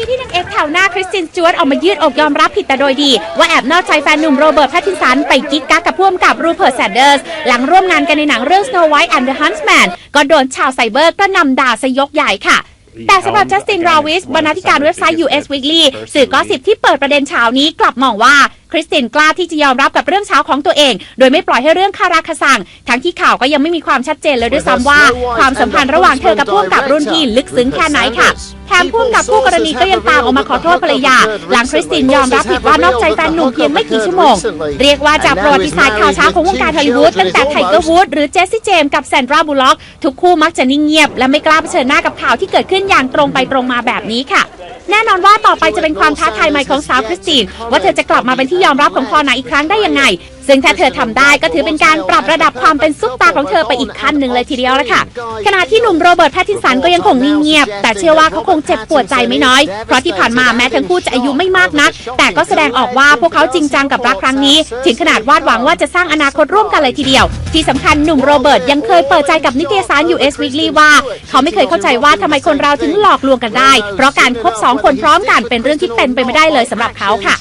ีที่นางเอกแถวหน้าคริสตินจวตออกมายืดอกยอมรับผิดแต่โดยดี ว่าแอบนอกใจแฟนหนุ่มโรเบิร์ตแพตตินสันไปกิ๊กกักกับพ่วงกับรูเพิร์ตแซนเดอร์ส หลังร่วมงานกันในหนังเรื่อง Snow White and the Huntsman ก็โดนชาวไซเบอร์ก็นำด่าสยกใหญ่ค่ะแต่สำหรับจัสตินราวิสบรรณาธิการเว็บไซต์ US Weekly สื่อก็สิบที่เปิดประเด็นเช้านี้กลับมองว่า คริสตินกล้าที่จะยอมรับกับเรื่องเช้าของตัวเอง โดยไม่ปล่อยให้เรื่องคาราคาซังทั้งที่ข่าวก็ยังไม่มีความชัดเจนเลยด้วยซ้ำว่า ความสัมพันธ์ระหว่างเธอกับพ่วงกับรุ่นพี่ลึกซึ้งแค่ไหนค่ะแถมพ่วงกับคู่กรณีก็ยังตามออกมาขอโทษภรรยา หลังคริสตินยอมรับผิดว่านอกใจแฟนหนุ่มเพียงไม่กี่ชั่วโมง เรียกว่าจากประวัติศาสตร์ข่าวเช้าของวงการฮอลลีวูดตั้งแต่ไทเกอร์วูดหรือเจสซี่เจมส์กับแซนดราบูล็อก ทุกคู่มักจะนิ่งเงียบ และไม่กล้าเผชิญหน้ากับข่าวที่เกิดขึ้นอย่างตรงไปตรงมาแบบนี้ค่ะ แน่นอนว่าต่อไปจะเป็นความท้าทายใหม่ของสาวคริสตินว่าเธอจะกลับมาเป็นที่ยอมรับของคอนาอีกครั้งได้ยังไง ซึ่งถ้าเธอทำได้ก็ถือเป็นการปรับระดับความเป็นซุปตาของเธอไปอีกขั้นหนึ่งเลยทีเดียวละค่ะ ขณะที่หนุ่มโรเบิร์ตแพตตินสันก็ยังคงนิ่งเงียบ แต่เชื่อว่าเขาคงเจ็บปวดใจไม่น้อย เพราะที่ผ่านมาแม้ทั้งคู่จะอายุไม่มากนัก แต่ก็แสดงออกว่าพวกเขาจริงจังกับรักครั้งนี้ ถึงขนาดวาดหวังว่าจะสร้างอนาคตร่วมกันเลยทีเดียว ที่สำคัญหนุ่มโรเบิร์ตยังเคยเปิดใจกับนิตยสาร US Weekly ว่า เขาไม่เคยเข้าใจว่าทำไมคนเราถึงหลอกลวงกันได้ เพราะการคบสองคนพร้อมกันเป็นเรื่องที่เป็นไปไม่ได้เลยสำหรับเขาค่ะ